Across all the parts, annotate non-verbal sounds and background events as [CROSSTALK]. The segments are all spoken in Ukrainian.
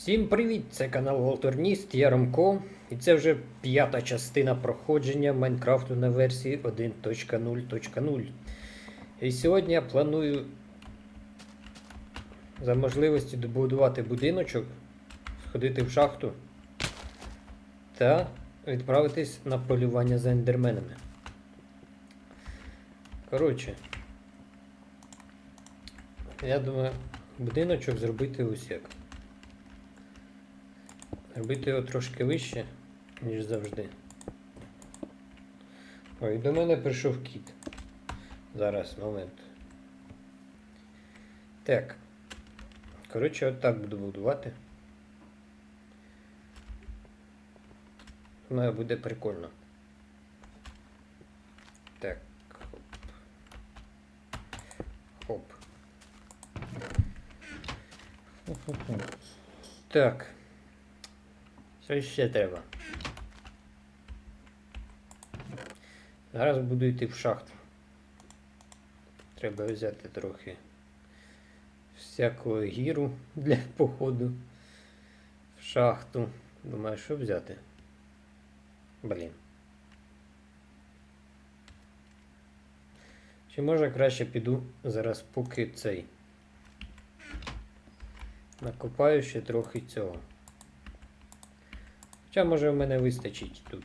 Всім привіт! Це канал Волторніст, я Ромко, і це вже п'ята частина проходження Майнкрафту на версії 1.0.0. І сьогодні я планую за можливості добудувати будиночок, сходити в шахту та відправитись на полювання за ендерменами. Коротше, я думаю, будиночок зробити ось як. Робити його трошки вище, ніж завжди. Ой, до мене прийшов кіт. Зараз, момент. Так. Коротше, отак буду будувати. Думаю, буде прикольно. Так. Хоп. Хоп. Так. Що ще треба? Зараз буду йти в шахту. Треба взяти трохи всякого гіру для походу в шахту. Думаю, що взяти? Блін. Чи може краще піду зараз поки цей. Накопаю ще трохи цього. Хоча може в мене вистачить тут.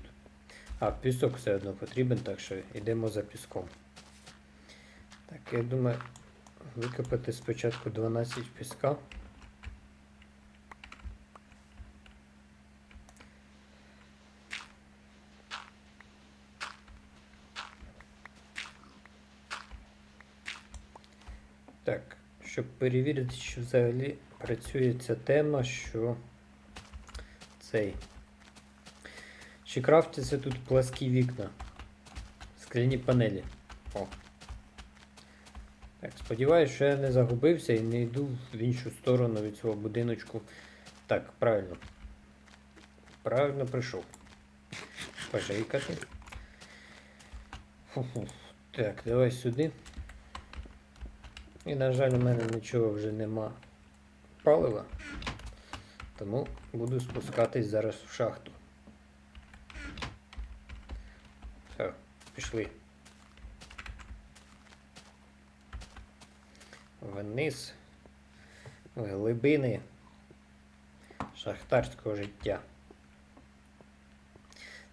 А, пісок все одно потрібен, так що йдемо за піском. Так, я думаю, викопати спочатку 12 піска. Так, щоб перевірити, що взагалі працює ця тема, що цей. Чи крафтяться тут пласкі вікна? Скляні панелі. О. Так, сподіваюсь, що я не загубився і не йду в іншу сторону від цього будиночку. Так, правильно. Правильно прийшов. Пожейкати. Так, давай сюди. І, на жаль, у мене нічого вже нема палива. Тому буду спускатись зараз в шахту. Все, пішли. Вниз в глибини шахтарського життя.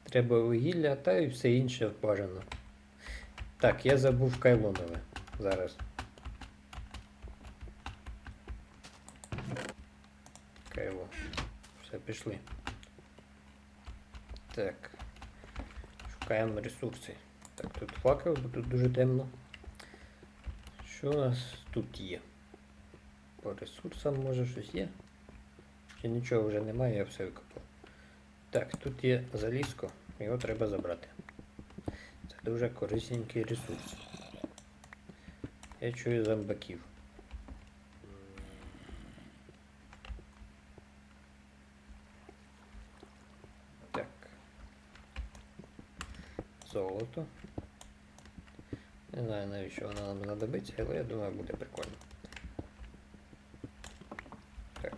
Треба вугілля та і все інше бажано. Так, я забув кайлонове зараз. Кайло. Все, пішли. Так. Шукаємо ресурси. Так, тут факел, бо тут дуже темно. Що у нас тут є? По ресурсам може щось є? Чи нічого вже немає, я все викопав. Так, тут є залізко, його треба забрати. Це дуже корисненький ресурс. Я чую зомбаків. Так. Золото. Не знаю навіщо воно нам знадобиться, але я думаю буде прикольно. Так.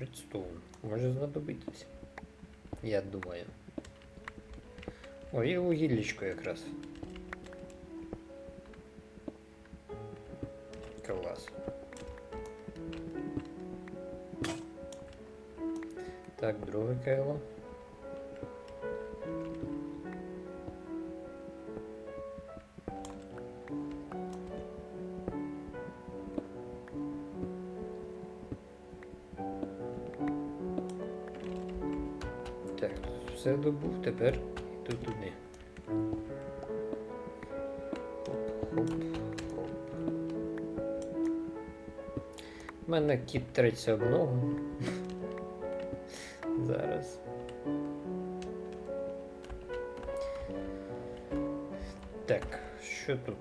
Редстоун. Може знадобитись. Я думаю. О, і вугіллічко якраз. Клас. Так, друге кайло. Все добув, тепер йду туди. Хоп, хоп. У мене кіт треться об ногу. [LAUGHS] Зараз. Так, що тут?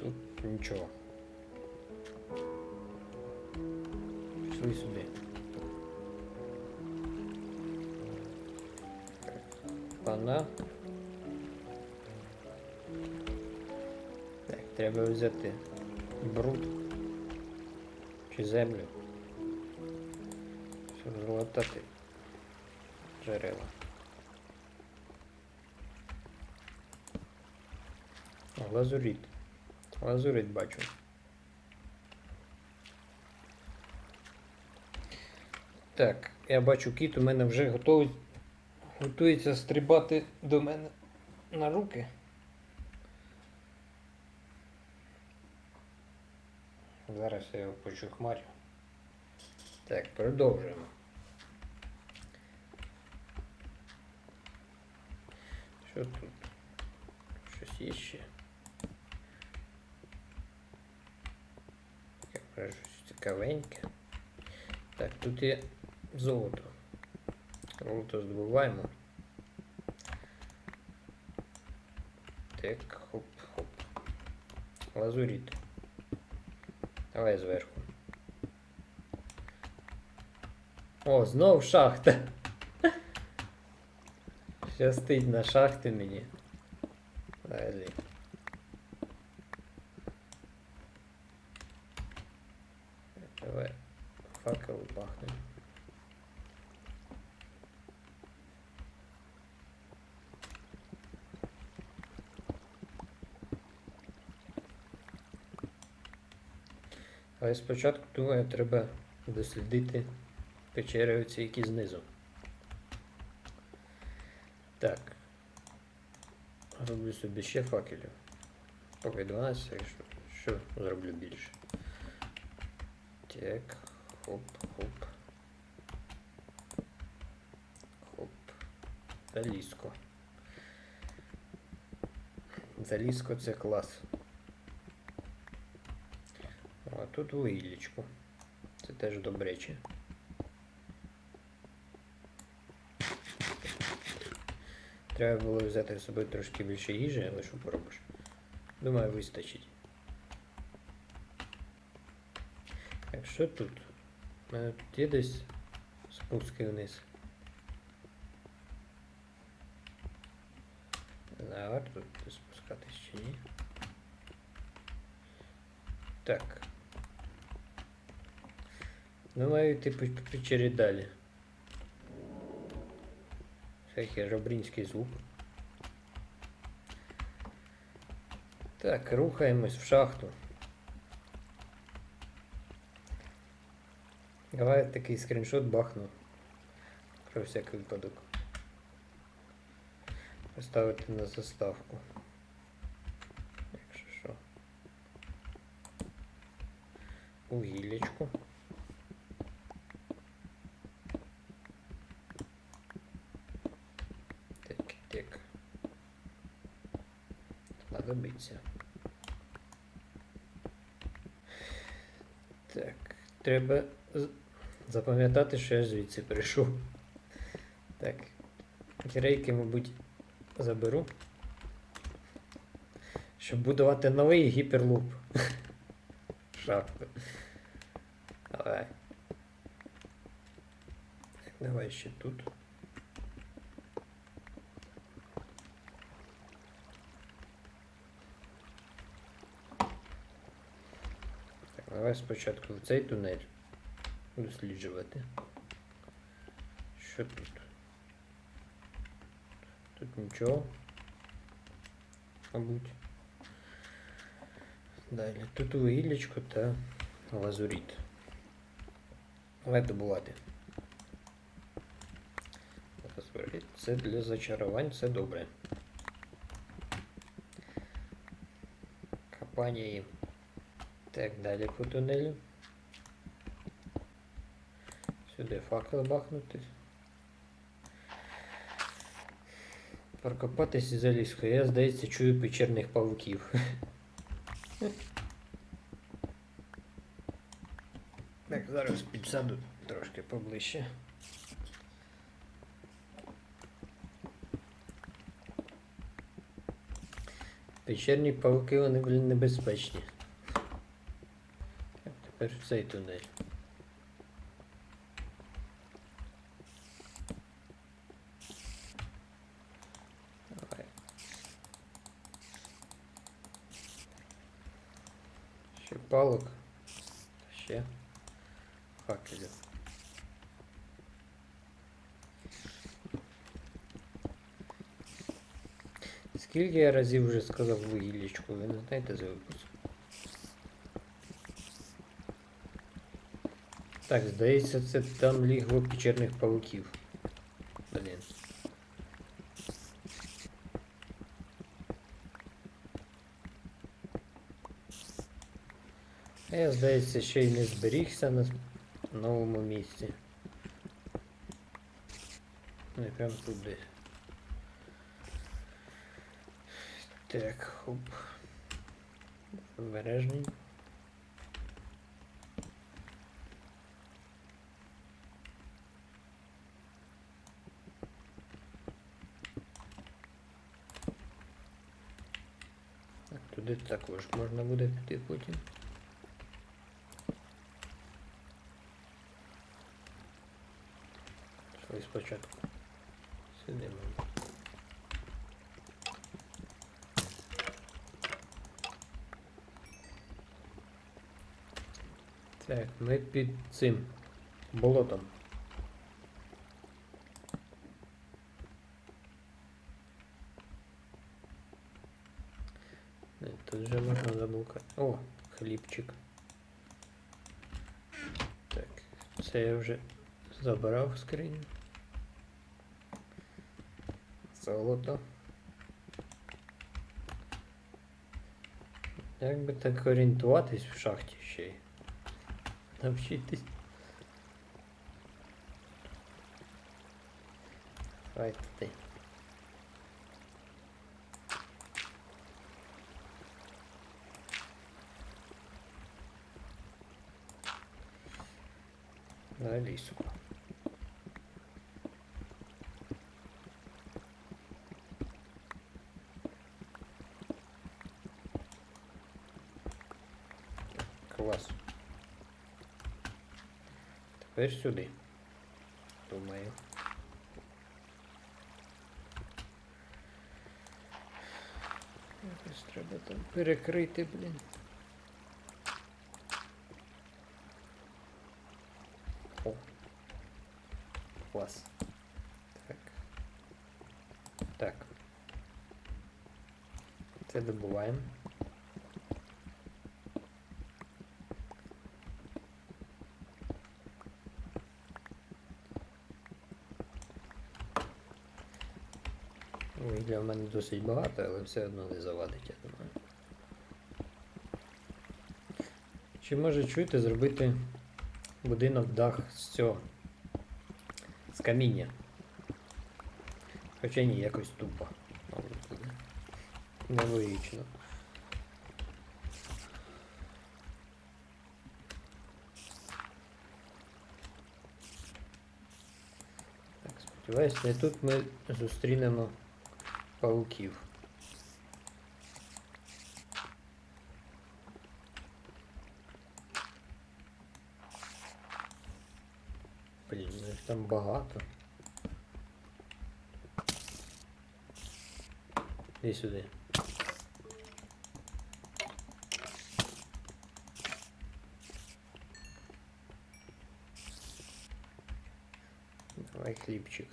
Тут нічого. Треба взяти бруд. чи землю. Щоб залатати джерела. О, лазурит. Лазурит бачу. Так, я бачу кіт у мене вже готовий. Готується стрибати до мене на руки. Зараз я його почухмарю. Так, продовжуємо. Що тут? Щось є ще. Таке вже щось цікавеньке. Так, тут є золото. Золото здобуваємо. Так, хоп-хоп. Лазурит. Давай зверху. О, знов шахта. [LAUGHS] Щастить на шахти мені. Далі. Давай факел бахнем. Але спочатку, думаю, треба дослідити печери оці, які знизу. Так. Роблю собі ще факелів. Поки 12, якщо що зроблю більше. Так, хоп, хоп. Хоп. Залізко. Залізко це клас. А тут вугіллячко. Це теж добрече. Треба було взяти з собою трошки більше їжі, але що поробиш? Думаю, вистачить. Так, що тут? У мене тут є десь спуски вниз. Не варто тут спускатись чи ні. Так. Думаю, йти по по печері далі. Всякий жабринський звук. Так, рухаємось в шахту. Давай такий скріншот бахну. Про всякий випадок. Поставити на заставку. Якщо що. Угіллячку. Так, так. Знадобиться. Так, треба запам'ятати, що я звідси прийшов. Так. Рейки, мабуть, заберу. Щоб будувати новий гіперлуп. [LAUGHS] Шахту. Давай. Так, давай ще тут. Так, давай спочатку в цей тунель досліджувати. Що тут? Тут нічого. Мабуть. Далі. Тут вугіллячко та лазуріт. Давай добувати. Це для зачарувань, це добре. Копання. Так, далі по тунелю. Сюди факел бахнути. Прокопатись Прокопатися залізко. Я, здається, чую печерних павуків. [LAUGHS] Так, зараз підсаду трошки поближче. Печерні павуки, вони, блін, небезпечні. Так, тепер в цей тунель. Давай. Ще палок. Ще. факелів. Скільки я разів вже сказав вугіллячку, ви не знаєте за випуск? Так, здається, це там лігло печерних павуків. Блін. Я, здається, ще й не зберігся на новому місці. Не прям тут десь. Так, хоп. Обережний. Туди також можна буде піти потім. Пішли спочатку. Сидимо. Так, ми під цим болотом. Тут вже можна заблукати. О, хлібчик. Так, це я вже забрав скриню. Золото. Як би так орієнтуватись в шахті ще й? Навчитись. Хай На лісу. Клас. Тепер сюди. Думаю. Якось треба там перекрити, блін. О. Клас. Так. Так. Це добуваємо. Вугілля в мене досить багато, але все одно не завадить, я думаю. Чи може чуєте зробити будинок дах з цього? Каміння? Хоча ні, якось тупо. Нелогічно. Так, сподіваюсь, не тут ми зустрінемо пауків. Блін, ну їх там багато. Іди сюди. Давай хлібчик.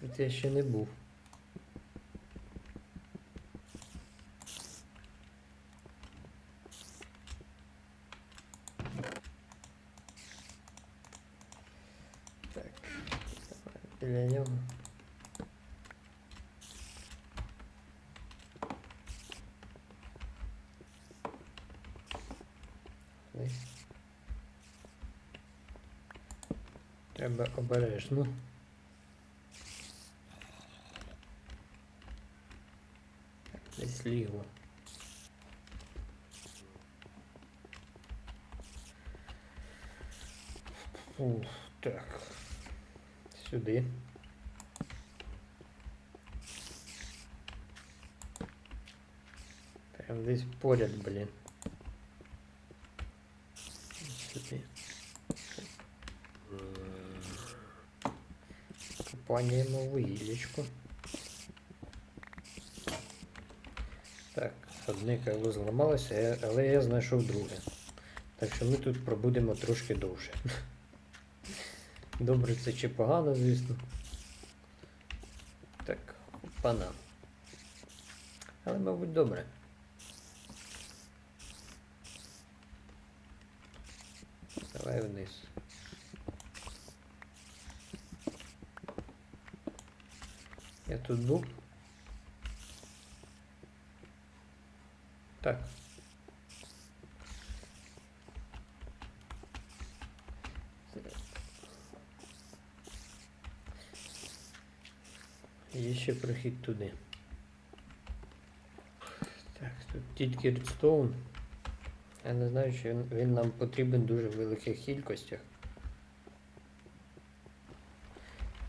Так, тут я ще не був. Так. Треба обережно. Так, Десь ліво. Ух, так. Сюди. Прям десь поряд, блін. Сюди. Паніємо вугіллячку. Так, одне кайло зламалося, але я знайшов друге. Так що ми тут пробудемо трошки довше. Добре це чи погано, звісно. Так, пана. Але, мабуть, добре. Давай вниз. Я тут був. Так. Є ще прохід туди. Так, тут тільки редстоун. Я не знаю, що він, він нам потрібен в дуже великих кількостях.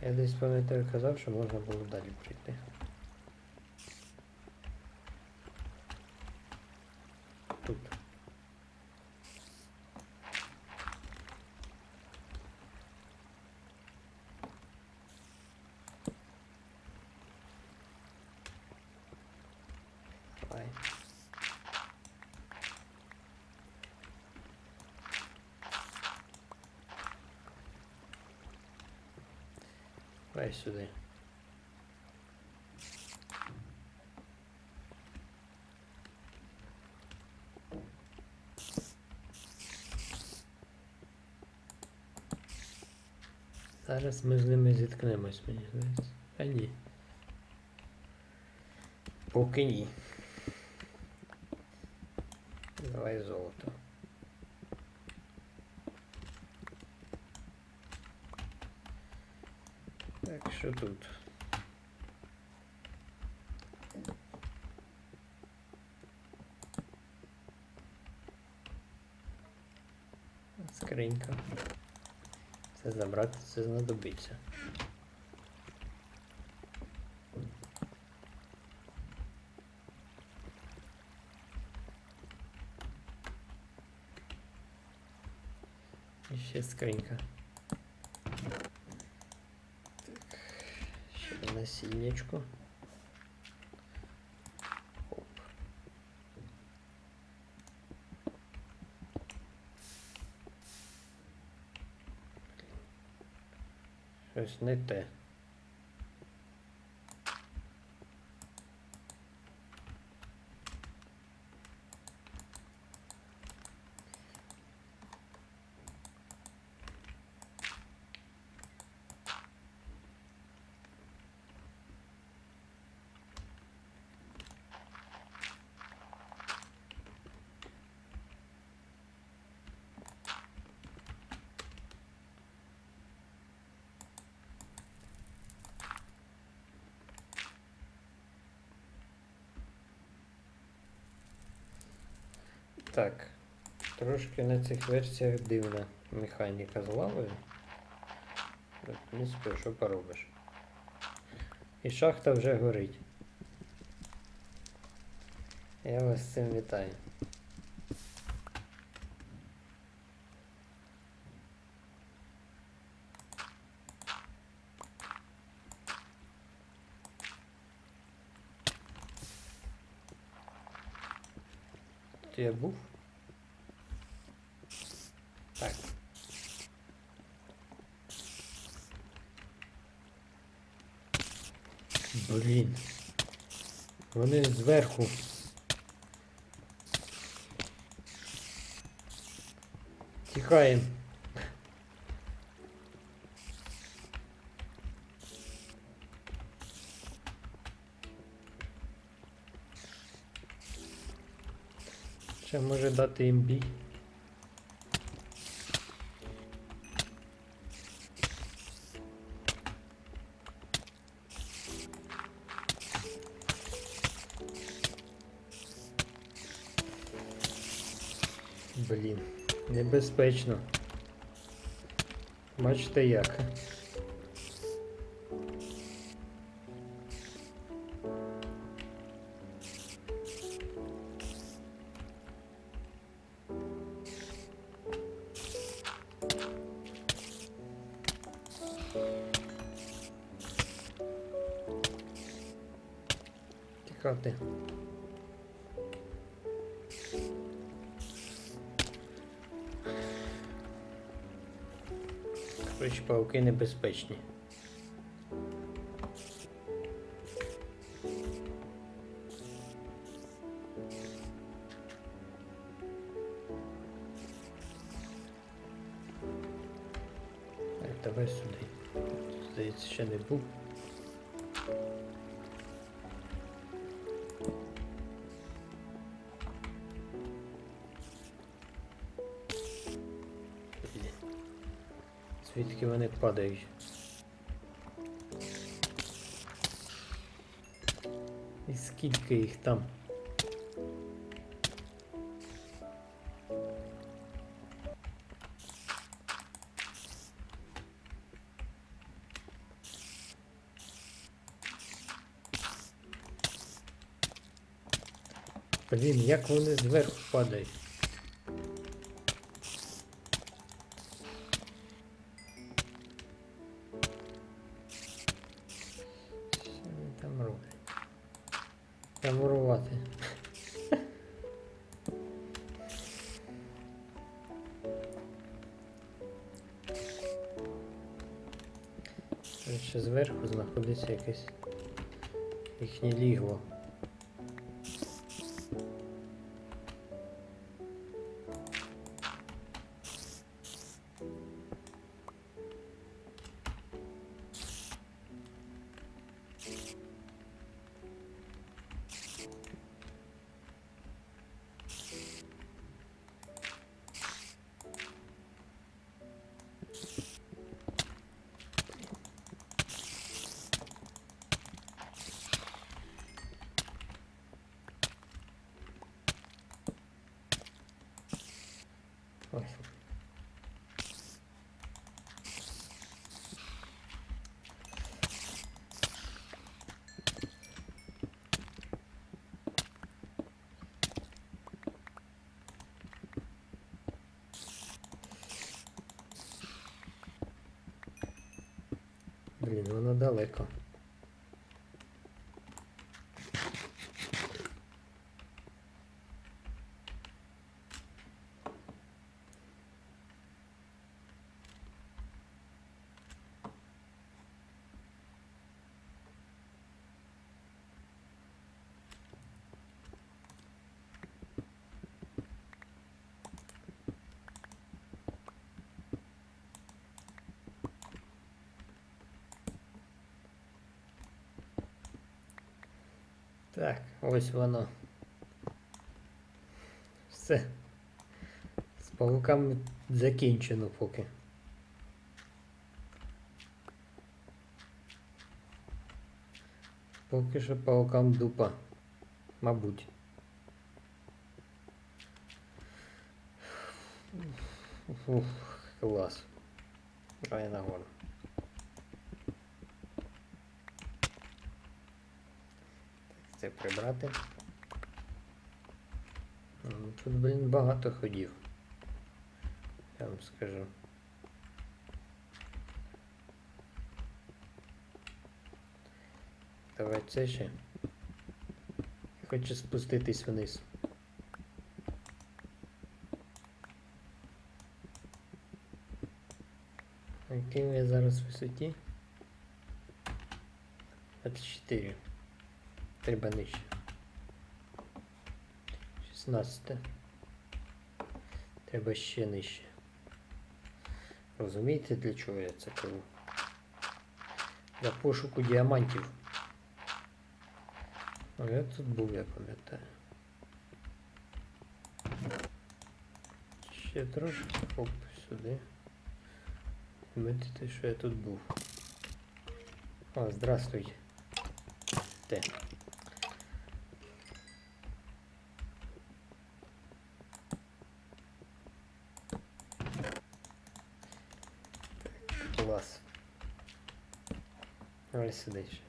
Я десь пам'ятаю казав, що можна було далі прийти. Тут. Давай. Давай сюди. Зараз ми з ними зіткнемось, мені здається. А ні. Поки ні. Давай золото. Так, що тут? Скринька. Це забрати, це знадобиться. Скринька. Так, ще насіннячко. Оп. Щось не те. Так, трошки на цих версіях дивна механіка з лавою. В принципі, що поробиш. І шахта вже горить. Я вас з цим вітаю. Тут я був? Так. Блін. Вони зверху. Тікаємо. Дати їм бій. Блін, небезпечно. Бачите як. Небезпечні. Давай сюди. Здається, ще не був. Звідки вони падають? І скільки їх там? Блін, як вони зверху падають? Замурувати. Ще зверху знаходиться якесь їхнє лігло. Блін, воно далеко. Так, ось воно. Все. З павуками закінчено поки. Поки що паукам дупа. Мабуть. Ух, клас. Давай нагору. Це прибрати. Ну, Тут, блін, багато ходів. Я вам скажу. Давай це ще. Хочу спуститись вниз. Якій я зараз висоті? 24. Треба нижче. 16. Треба ще нижче. Розумієте, для чого я це кажу? Для пошуку діамантів. А я тут був, я пам'ятаю. Ще трошки хоп сюди. Помітите, що я тут був. О, здравствуйте. Те. сюди ще.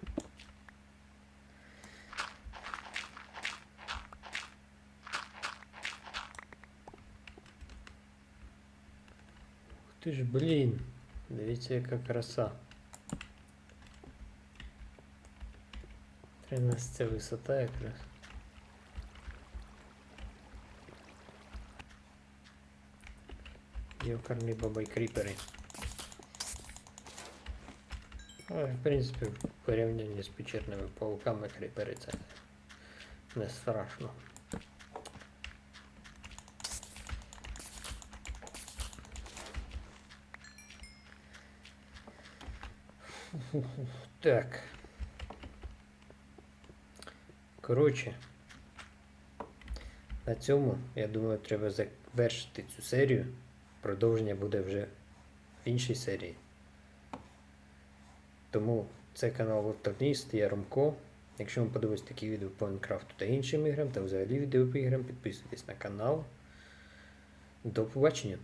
Ух ти ж, блін. Дивіться, яка краса. 13 висота якраз. Йокарний бабай кріпери. Але, в принципі, в порівнянні з печерними пауками кріпери це не страшно. Так. Коротше, на цьому, я думаю, треба завершити цю серію. Продовження буде вже в іншій серії. Тому це канал Вовторніст, я Ромко. Якщо вам подобаються такі відео по Майнкрафту та іншим іграм, та взагалі відео по іграм, підписуйтесь на канал. До побачення!